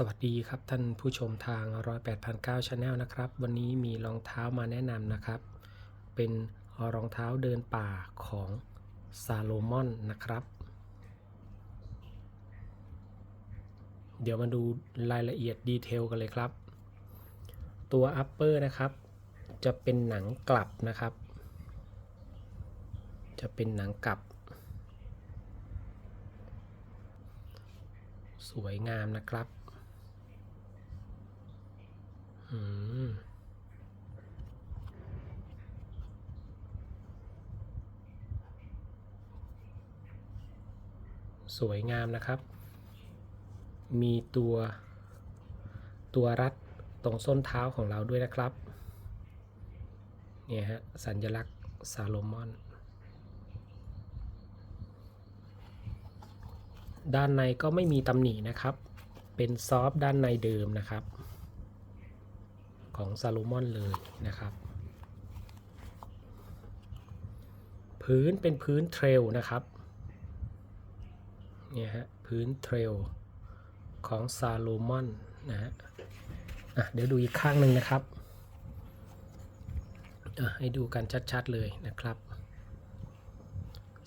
สวัสดีครับท่านผู้ชมทาง 108.9 Channel นะครับ วันนี้มีรองเท้ามาแนะนำนะครับ เป็นรองเท้าเดินป่าของซาโลมอนนะครับ เดี๋ยวมาดูรายละเอียดดีเทลกันเลยครับ ตัว upper นะครับ จะเป็นหนังกลับนะครับ จะเป็นหนังกลับ สวยงามนะครับ สวยงามนะครับ มีตัวตัวรัดตรงส้นเท้าของเราด้วยนะครับ เนี่ยฮะ สัญลักษณ์ซาโลมอน ด้านในก็ไม่มีตำหนินะครับ เป็นซอฟด้านในเดิมนะครับ ของซาโลมอนเลยนะครับ พื้นเป็นพื้นเทรลนะครับเนี่ยฮะพื้นเทรลของซาโลมอนนะฮะอะเดี๋ยวดูอีกข้างหนึ่งนะครับอะให้ดูกันชัดๆเลยนะครับ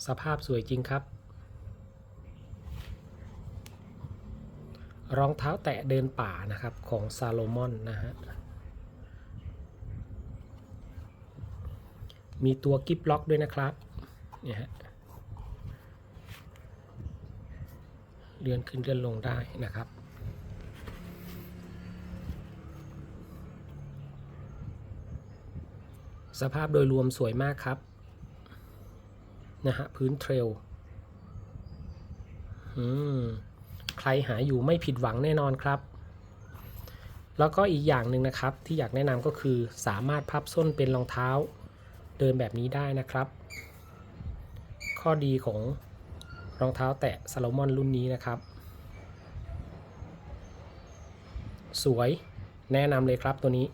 สภาพสวยจริงครับ รองเท้าแตะเดินป่านะครับของซาโลมอนนะฮะ มีตัวกิฟล็อกด้วยนะครับเนี่ยฮะเลื่อนขึ้นเลื่อนลงได้นะครับ สภาพโดยรวมสวยมากครับนะฮะพื้นเทรลอืมใครหาอยู่ไม่ผิดหวังแน่นอนครับ แล้วก็อีกอย่างหนึ่งนะครับที่อยากแนะนำก็คือสามารถพับส้นเป็นรองเท้า เดินแบบนี้ได้นะครับ ข้อดีของรองเท้าแตะซาโลมอนรุ่นนี้นะครับ สวยแนะนำเลยครับตัวนี้